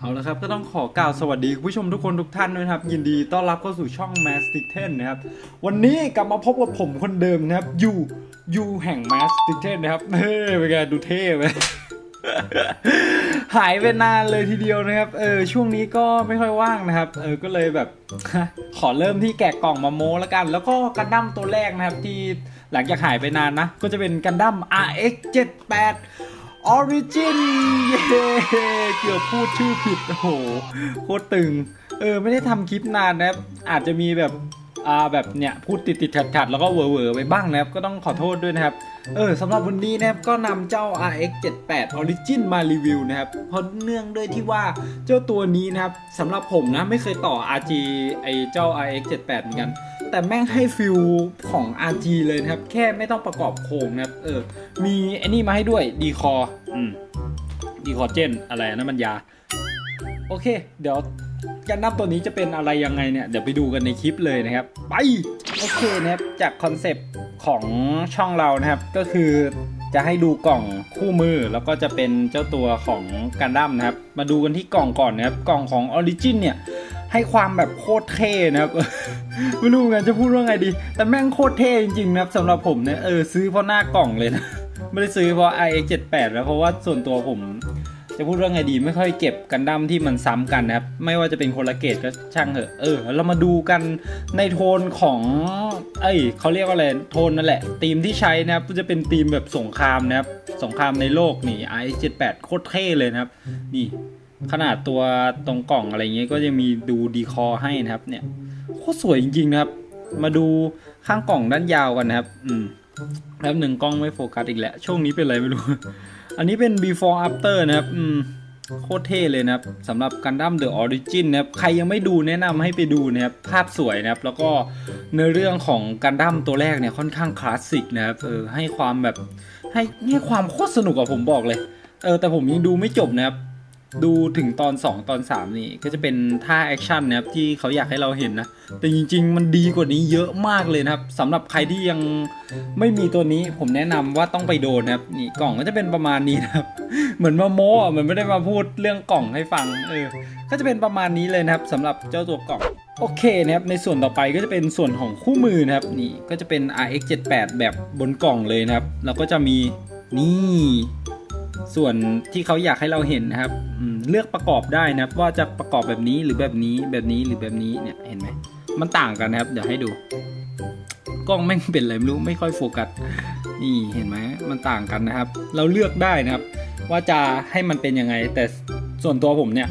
เอาละครับก็ต้องขอกล่าวสวัสดีคุณผู้ชมทุกคนทุกท่านด้วยนะครับ ยินดีต้อนรับเข้าสู่ช่อง m a s t i c t e n นะครับ วันนี้กลับมาพบกับผมคนเดิมนะครับยูยูแห่ง m a s t i c t e n นะครับเฮ้ยเป็นไงดูเท่ไหมหายไปนานเลยทีเดียวนะครับเออช่วงนี้ก็ไม่ค่อยว่างนะครับเออก็เลยแบบ ขอเริ่มที่แกะกล่องมาโมแล้วกัน แล้วก็กันดั้มตัวแรกนะครับที่หลังจากหายไปนานนะ ก็จะเป็นกันดั้ม RX 78 Origin เย้เกือบพูดชื่อผิดโอ้โหโคตรตึง เออ ไม่ได้ทำคลิปนานนะครับ อาจจะมีแบบอ่าแบบเนี่ยพูดติดติดขัดขัดแล้วก็เวอร์เวอร์ไปบ้างนะครับ ก็ต้องขอโทษด้วยนะครับ เออสำหรับวันนี้นะครับ ก็นำเจ้า RX 78 Origin มารีวิวนะครับ เพราะเนื่องด้วยที่ว่าเจ้าตัวนี้นะครับสำหรับผมนะไม่เคยต่อ RG ไอเจ้า RX 78เหมือนกัน แต่แม่งให้ฟิลของ RG เลยนะครับ แค่ไม่ต้องประกอบโครงนะครับ เออ มีไอ้นี่มาให้ด้วยดีคออืมดีคอเจนอะไรนะมันยา โอเค เดี๋ยวกันนับตัวนี้จะเป็นอะไรยังไงเนี่ย เดี๋ยวไปดูกันในคลิปเลยนะครับ ไป โอเคนะครับ จากคอนเซปต์ของช่องเรานะครับ ก็คือจะให้ดูกล่องคู่มือแล้วก็จะเป็นเจ้าตัวของกันดั้มนะครับ มาดูกันที่กล่องก่อนนะครับ กล่องของ Origin เนี่ย ให้ความแบบโคตรเท่นะครับไม่รู้เหมือนกันจะพูดว่าไงดี แต่แม่งโคตรเท่จริงๆนะครับสำหรับผมเนี่ยเออซื้อเพราะหน้ากล่องเลยนะไม่ได้ซื้อเพราะ iX 78 แล้วเพราะว่าส่วนตัวผมจะพูดว่าไงดีไม่ค่อยเก็บกันดั้มที่มันซ้ำกันนะครับ ไม่ว่าจะเป็นคนละเกรดก็ช่างเถอะเออเรามาดูกันในโทนของ เอ้ยเขาเรียกว่าอะไรโทนนั่นแหละธีมที่ใช้นะครับก็จะเป็นธีมแบบสงครามนะครับสงครามในโลกนี่ i 7 8โคตรเท่เลยนะครับ นี่ ขนาดตัวตรงกล่องอะไรเงี้ยก็ยังมีดูดีคอให้นะครับ เนี่ยโคตรสวยจริงๆนะครับ มาดูข้างกล่องด้านยาวกันนะครับ อืมแล้วหนึ่งกล้องไม่โฟกัสอีกแล้วช่วงนี้เป็นอะไรไม่รู้ อันนี้เป็น before after นะครับ อืมโคตรเท่เลยนะครับสำหรับ Gundam The Origin นนะครับใครยังไม่ดูแนะนำให้ไปดูนะครับภาพสวยนะครับ แล้วก็เนื้อเรื่องของ Gundam ตัวแรกเนี่ยค่อนข้างคลาสสิกนะครับเออให้ความแบบให้ให้ความโคตรสนุกอะผมบอกเลยเออแต่ผมยังดูไม่จบนะครับ ดูถึงตอน 2 ตอน 3 นี่ก็จะเป็นท่าแอคชั่นนะครับที่เขาอยากให้เราเห็นนะ แต่จริง ๆ มันดีกว่านี้เยอะมากเลยนะครับสำหรับใครที่ยังไม่มีตัวนี้ผมแนะนำว่าต้องไปโดนนะครับนี่กล่องก็จะเป็นประมาณนี้นะครับ เหมือนมาโม้เหมือนไม่ได้มาพูดเรื่องกล่องให้ฟังเออก็จะเป็นประมาณนี้เลยนะครับสำหรับเจ้าตัวกล่องโอเคนะครับในส่วนต่อไปก็จะเป็นส่วนของคู่มือนะครับนี่ก็จะเป็น RX 78 แบบบนกล่องเลยนะครับแล้วก็จะมีนี่ ส่วนที่เขาอยากให้เราเห็นนะครับเลือกประกอบได้นะครับ ว่าจะประกอบแบบนี้หรือแบบนี้แบบนี้หรือแบบนี้เนี่ยเห็นไหมมันต่างกันนะครับ เดี๋ยวให้ดู กล้องแม่งเป็นอะไรไม่รู้ไม่ค่อยโฟกัสนี่เห็นไหมมันต่างกันนะครับ เราเลือกได้นะครับ ว่าจะให้มันเป็นยังไง แต่ส่วนตัวผมเนี่ย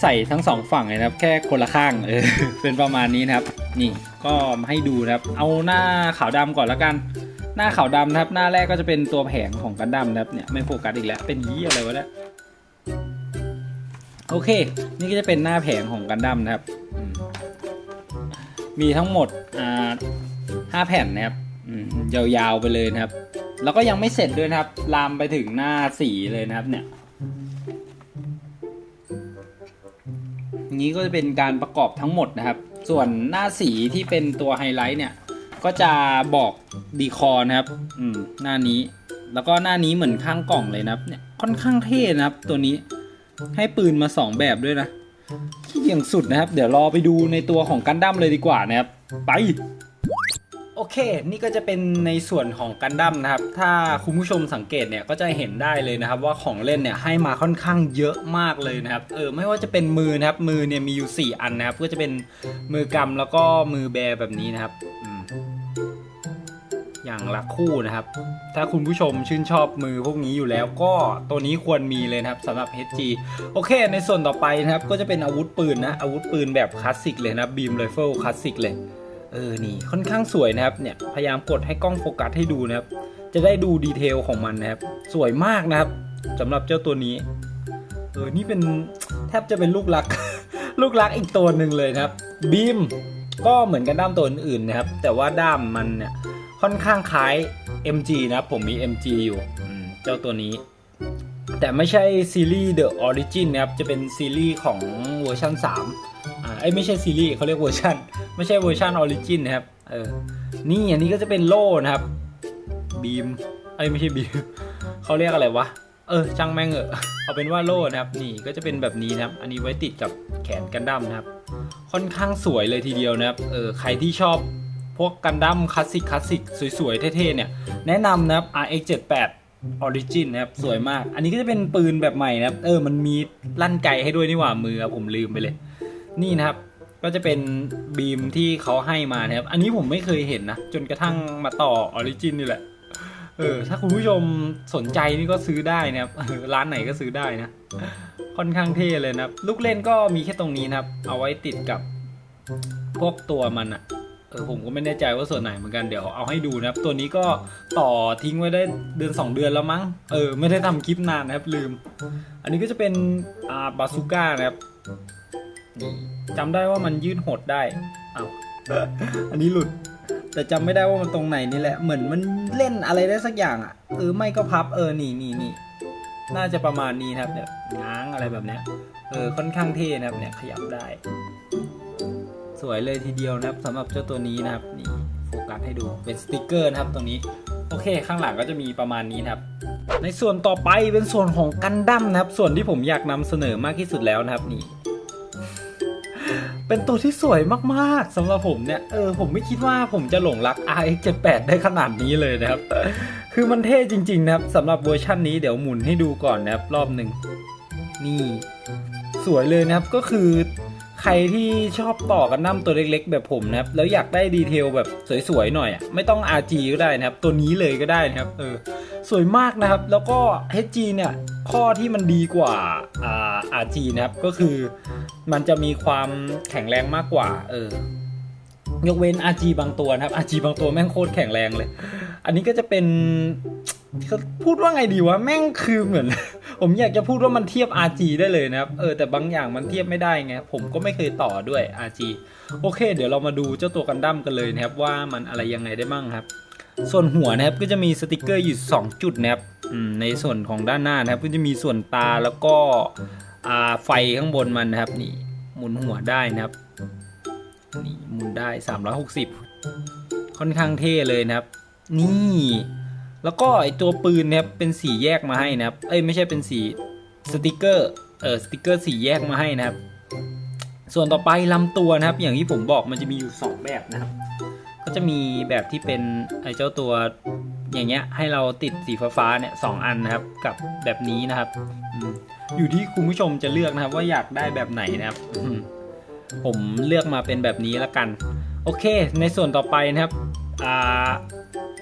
ใส่ทั้งสองฝั่งเลยนะครับ แค่คนละข้างเออเป็นประมาณนี้นะครับ นี่ก็มาให้ดูนะครับ เอาหน้าขาวดำก่อนละกัน น้าขาวดำนะครับ หน้าแรกก็จะเป็นตัวแผงของกันดั้มนะครับเนี่ยไม่โฟกัสอีกแล้ว เป็นยี่อะไรวะเนี่ยโอเค นี่ก็จะเป็นหน้าแผงของกันดั้มนะครับ มีทั้งหมดอ่าห้าแผ่นนะครับยาวๆไปเลยนะครับ แล้วก็ยังไม่เสร็จด้วยนะครับ ลามไปถึงหน้าสีเลยนะครับ เนี่ยนี้ก็จะเป็นการประกอบทั้งหมดนะครับ ส่วนหน้าสีที่เป็นตัวไฮไลท์เนี่ย ก็จะบอกดีคอนะครับ อืม หน้านี้ แล้วก็หน้านี้เหมือนข้างกล่องเลยนะครับ เนี่ย ค่อนข้างเท่นะครับ ตัวนี้ ให้ปืนมาสองแบบด้วยนะที่อย่างสุดนะครับ เดี๋ยวรอไปดูในตัวของกันดั้มเลยดีกว่านะครับ ไป โอเค นี่ก็จะเป็นในส่วนของกันดั้มนะครับ ถ้าคุณผู้ชมสังเกตเนี่ย ก็จะเห็นได้เลยนะครับ ว่าของเล่นเนี่ยให้มาค่อนข้างเยอะมากเลยนะครับ เออ ไม่ว่าจะเป็นมือนะครับ มือเนี่ยมีอยู่ 4 อันนะครับ ก็จะเป็นมือกำแล้วก็มือแบแบบนี้นะครับ อย่างละคู่นะครับ ถ้าคุณผู้ชมชื่นชอบมือพวกนี้อยู่แล้วก็ตัวนี้ควรมีเลยนะครับสำหรับ HG โอเค ในส่วนต่อไปนะครับ ก็จะเป็นอาวุธปืนนะอาวุธปืนแบบคลาสสิกเลยนะบีมไรเฟิลคลาสสิกเลยเออนี่ค่อนข้างสวยนะครับเนี่ยพยายามกดให้กล้องโฟกัสให้ดูนะครับ จะได้ดูดีเทลของมันนะครับ สวยมากนะครับสำหรับเจ้าตัวนี้เออนี่เป็นแทบจะเป็นลูกรัก ลูกรักอีกตัวหนึ่งเลยนะครับบีมก็เหมือนกันด้ามตัวอื่นๆนะครับ แต่ว่าด้ามมันเนี่ย ค่อนข้างคล้าย MG นะครับผมมี MG อยู่อืมเจ้าตัวนี้ แต่ไม่ใช่ซีรีส์ The Origin นะครับจะเป็นซีรีส์ของเวอร์ชัน3อ่าไอ้ยไม่ใช่ซีรีส์เขาเรียกเวอร์ชันไม่ใช่เวอร์ชันออริจินนะครับเออนี่อันนี้ก็จะเป็นโล่นะครับบีมเอ้ยไม่ใช่บีมเขาเรียกอะไรวะเออช่างแม่งเหอะเอาเป็นว่าโล่นะครับนี่ก็จะเป็นแบบนี้นะครับ อันนี้ไว้ติดกับแขนกันดั้มนะครับ ค่อนข้างสวยเลยทีเดียวนะครับเออใครที่ชอบ พวกกันดั้มคลาสสิกคลาสสิกสวยๆ เท่ๆ เนี่ย แนะนำนะครับ RX 78 Origin นะครับ สวยมาก อันนี้ก็จะเป็นปืนแบบใหม่นะครับ เออ มันมีลั่นไกให้ด้วยนี่หว่ามือครับผมลืมไปเลย นี่นะครับ ก็จะเป็นบีมที่เขาให้มานะครับ อันนี้ผมไม่เคยเห็นนะ จนกระทั่งมาต่อ Origin นี่แหละ เออ ถ้าคุณผู้ชมสนใจนี่ก็ซื้อได้นะครับ ร้านไหนก็ซื้อได้นะ ค่อนข้างเท่เลยนะครับ ลูกเล่นก็มีแค่ตรงนี้นะครับ เอาไว้ติดกับพวกตัวมันอะ เออผมก็ไม่แน่ใจว่าส่วนไหนเหมือนกันเดี๋ยวเอาให้ดูนะครับ ตัวนี้ก็ต่อทิ้งไว้ได้เดือน 2 เดือนแล้วมั้งเออไม่ได้ทำคลิปนานนะครับลืม อันนี้ก็จะเป็นอ่าบาซูก้านะครับนี่จำได้ว่ามันยืดหดได้เอาวอันนี้หลุด แต่จำไม่ได้ว่ามันตรงไหนนี่แหละ เหมือนมันเล่นอะไรได้สักอย่างอะเออไม่ก็พับเออนี่นี่นี่น่าจะประมาณนี้นะครับเนี่ยง้างอะไรแบบเนี้ยเออค่อนข้างเท่นะครับเนี่ยขยับได้ สวยเลยทีเดียวนะครับสำหรับเจ้าตัวนี้นะครับนี่โฟกัสให้ดูเป็นสติกเกอร์นะครับตรงนี้โอเค ข้างหลังก็จะมีประมาณนี้นะครับในส่วนต่อไปเป็นส่วนของกันดั้มนะครับ ส่วนที่ผมอยากนำเสนอมากที่สุดแล้วนะครับนี่เป็นตัวที่สวยมากๆสำหรับผมเนี่ยเออผมไม่คิดว่าผมจะหลงรัก RX 78 ได้ขนาดนี้เลยนะครับ คือมันเท่จริง ๆ นะครับสำหรับเวอร์ชันนี้เดี๋ยวหมุนให้ดูก่อนนะครับ รอบหนึ่งนี่ สวยเลยนะครับก็คือ ใครที่ชอบต่อกันน้ำตัวเล็กๆ แบบผมนะครับ แล้วอยากได้ดีเทลแบบสวยๆหน่อยอะไม่ต้อง RG ก็ได้นะครับ ตัวนี้เลยก็ได้นะครับเออสวยมากนะครับ แล้วก็ HG เนี่ยข้อที่มันดีกว่าอ่า RG นะครับก็คือมันจะมีความแข็งแรงมากกว่าเออยกเว้น RG บางตัวนะครับ RG บางตัวแม่งโคตรแข็งแรงเลย อันนี้ก็จะเป็นพูดว่าไงดีวะแม่งคือเหมือน ผมอยากจะพูดว่ามันเทียบ RG ได้เลยนะครับเออแต่บางอย่างมันเทียบไม่ได้ไงผมก็ไม่เคยต่อด้วย RG โอเค เดี๋ยวเรามาดูเจ้าตัวกันดั้มกันเลยนะครับว่ามันอะไรยังไงได้บ้างครับ ส่วนหัวนะครับก็จะมีสติกเกอร์อยู่ 2 จุดนะครับในส่วนของด้านหน้านะครับ ก็จะมีส่วนตาแล้วก็ไฟข้างบนมันนะครับนี่หมุนหัวได้นะครับนี่หมุนได้ 360 ค่อนข้างเท่เลยนะครับ นี่ แล้วก็ไอตัวปืนนะครับเป็นสีแยกมาให้นะครับ เอ้ยไม่ใช่เป็นสีสติกเกอร์ เออสติกเกอร์สีแยกมาให้นะครับ ส่วนต่อไปลำตัวนะครับ อย่างที่ผมบอกมันจะมีอยู่ 2 แบบนะครับ ก็จะมีแบบที่เป็นไอเจ้าตัวอย่างเงี้ยให้เราติดสีฟ้าเนี่ยสองอันนะครับกับแบบนี้นะครับ อยู่ที่คุณผู้ชมจะเลือกนะครับ ว่าอยากได้แบบไหนนะครับ ผมเลือกมาเป็นแบบนี้ละกัน โอเค ในส่วนต่อไปนะครับอ่า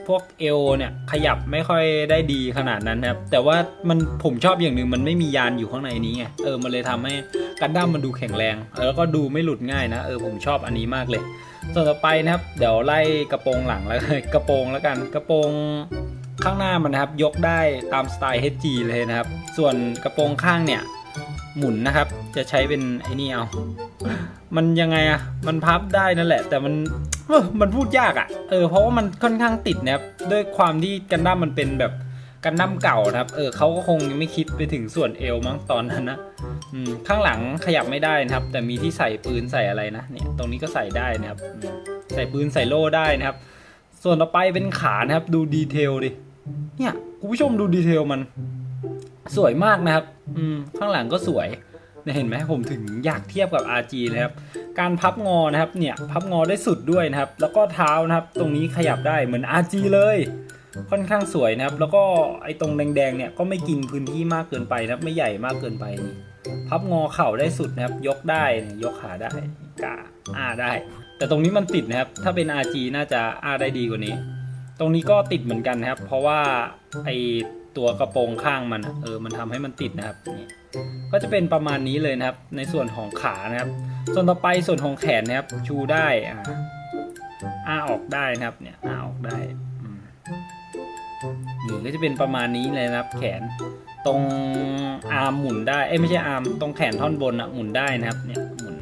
พวกเอวเนี่ยขยับไม่ค่อยได้ดีขนาดนั้นนะครับ แต่ว่ามันผมชอบอย่างหนึ่งมันไม่มียานอยู่ข้างในนี้ไงเออมันเลยทำให้กันดั้มมันดูแข็งแรง แล้วก็ดูไม่หลุดง่ายนะเออผมชอบอันนี้มากเลย ส่วนต่อไปนะครับ เดี๋ยวไล่กระโปรงหลังแล้วกระโปรงแล้วกันกระโปรงข้างหน้ามันนะครับยกได้ตามสไตล์ HG เลยนะครับ ส่วนกระโปรงข้างเนี่ยหมุนนะครับ จะใช้เป็นไอ้นี่เอา มันยังไงอะมันพับได้นั่นแหละ แต่มัน มันพูดยากอะเออ เพราะว่ามันค่อนข้างติดนะครับ ด้วยความที่กันดั้มมันเป็นแบบกันดั้มเก่านะครับ เออเขาก็คงยังไม่คิดไปถึงส่วนเอวมั้งตอนนั้นนะอืมข้างหลังขยับไม่ได้นะครับ แต่มีที่ใส่ปืนใส่อะไรนะ เนี่ย ตรงนี้ก็ใส่ได้นะครับ ใส่ปืนใส่โล่ได้นะครับ ส่วนต่อไปเป็นขานะครับ ดูดีเทลดิ เนี่ยคุณผู้ชมดูดีเทลมัน สวยมากนะครับ อืม ข้างหลังก็สวย เนี่ยเห็นไหมผมถึงอยากเทียบกับ RG นะครับ การพับงอนะครับเนี่ยพับงอได้สุดด้วยนะครับ แล้วก็เท้านะครับตรงนี้ขยับได้เหมือน RG เลยค่อนข้างสวยนะครับ แล้วก็ไอ้ตรงแดงๆเนี่ยก็ไม่กินพื้นที่มากเกินไปนะครับ ไม่ใหญ่มากเกินไปนี่พับงอเข่าได้สุดนะครับ ยกได้เนี่ยยกขาได้กาอ้าได้ แต่ตรงนี้มันติดนะครับ ถ้าเป็น RG น่าจะอ้าได้ดีกว่านี้ ตรงนี้ก็ติดเหมือนกันนะครับ เพราะว่าไอตัวกระโปรงข้างมันอะเออมันทำให้มันติดนะครับนี่ ก็จะเป็นประมาณนี้เลยนะครับ ในส่วนของขานะครับ ส่วนต่อไปส่วนของแขนนะครับ ชูได้อ่าอ้าออกได้นะครับ เนี่ยอ้าออกได้อืมนี่ก็จะเป็นประมาณนี้เลยนะครับ แขนตรงอาร์มหมุนได้เอ้ไม่ใช่อาร์มตรงแขนท่อนบนอะหมุนได้นะครับ เนี่ยหมุน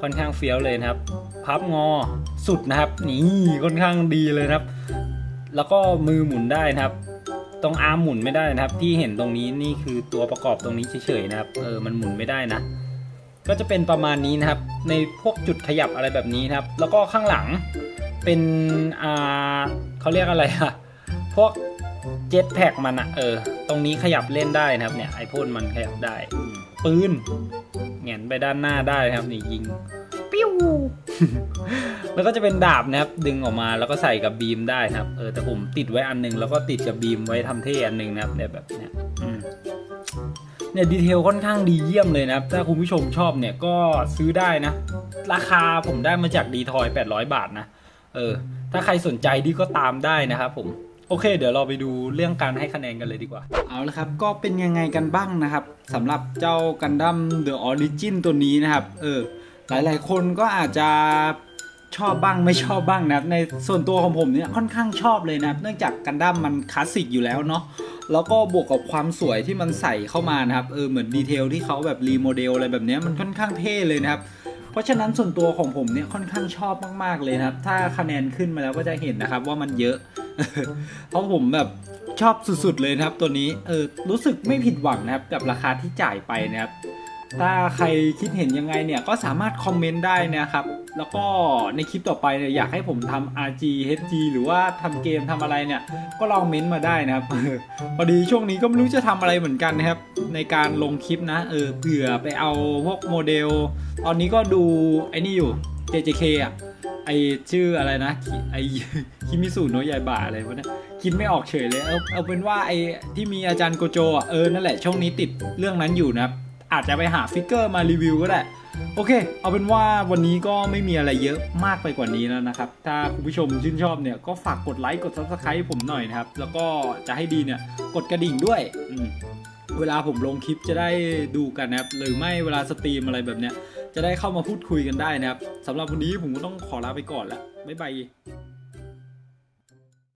ค่อนข้างเฟี้ยวเลยนะครับ พับงอสุดนะครับนี่ค่อนข้างดีเลยนะครับ แล้วก็มือหมุนได้นะครับ ตรงอาร์มหมุนไม่ได้นะครับ ที่เห็นตรงนี้นี่คือตัวประกอบตรงนี้เฉยๆนะครับเออมันหมุนไม่ได้นะ ก็จะเป็นประมาณนี้นะครับ ในพวกจุดขยับอะไรแบบนี้นะครับ แล้วก็ข้างหลังเป็นอ่าเขาเรียกอะไรอะพวกเจ็ตแพ็กมันอะเออ ตรงนี้ขยับเล่นได้นะครับเนี่ยไอพ่นมันขยับได้อืมปืนแหงนไปด้านหน้าได้นะครับนี่ยิงปิ้ว แล้วก็จะเป็นดาบนะครับ ดึงออกมาแล้วก็ใส่กับบีมได้นะครับ เออแต่ผมติดไว้อันหนึงแล้วก็ติดกับบีมไว้ทำเท่อันนึงนะครับเนี่ยแบบเนี้ยเนี่ยดีเทลค่อนข้างดีเยี่ยมเลยนะครับ ถ้าคุณผู้ชมชอบเนี่ยก็ซื้อได้นะ ราคาผมได้มาจากดีทอย800 บาทนะ เออ ถ้าใครสนใจดีก็ตามได้นะครับผมโอเค เดี๋ยวเราไปดูเรื่องการให้คะแนนกันเลยดีกว่า เอาละครับ ก็เป็นยังไงกันบ้างนะครับสำหรับเจ้ากันดั้ม The Origin ตัวนี้นะครับ เออ หลายๆ คนก็อาจจะชอบบ้างไม่ชอบบ้างนะครับในส่วนตัวของผมเนี่ยค่อนข้างชอบเลยนะครับเนื่องจากกันดั้มมันคลาสสิกอยู่แล้วเนาะแล้วก็บวกกับความสวยที่มันใส่เข้ามานะครับเออเหมือนดีเทลที่เขาแบบรีโมเดลอะไรแบบนี้มันค่อนข้างเท่เลยนะครับเพราะฉะนั้นส่วนตัวของผมเนี่ยค่อนข้างชอบมากๆเลยนะครับ ถ้าคะแนนขึ้นมาแล้วก็จะเห็นนะครับว่ามันเยอะ เพราะผมแบบชอบสุดๆเลยนะครับตัวนี้เออรู้สึกไม่ผิดหวังนะครับกับราคาที่จ่ายไปนะครับ ถ้าใครคิดเห็นยังไงเนี่ยก็สามารถคอมเมนต์ได้นะครับ แล้วก็ในคลิปต่อไปเนี่ยอยากให้ผมทำ RG HG หรือว่าทำเกมทำอะไรเนี่ย ก็ลองเม้นต์มาได้นะครับ พอดีช่วงนี้ก็ไม่รู้จะทำอะไรเหมือนกันนะครับ ในการลงคลิปนะ เออเผื่อไปเอาพวกโมเดล ตอนนี้ก็ดูไอ้นี่อยู่ JJK อะไอชื่ออะไรนะไอคิมิสุโนะยายบะอะไรวะเนี่ยคิดไม่ออกเฉยเลย เอาเอาเป็นว่าไอที่มีอาจารย์โกโจอะเออนั่นแหละช่วงนี้ติดเรื่องนั้นอยู่นะครับ อาจจะไปหาฟิกเกอร์มารีวิวก็ได้ โอเค เอาเป็นว่าวันนี้ก็ไม่มีอะไรเยอะมากไปกว่านี้แล้วนะครับ ถ้าคุณผู้ชมชื่นชอบเนี่ยก็ฝากกดไลค์กด subscribe ผมหน่อยนะครับ แล้วก็จะให้ดีเนี่ยกดกระดิ่งด้วยเวลาผมลงคลิปจะได้ดูกันนะครับ หรือไม่เวลาสตรีมอะไรแบบเนี้ย จะได้เข้ามาพูดคุยกันได้นะครับสำหรับวันนี้ผมก็ต้องขอลาไปก่อนล้วบ๊ายบาย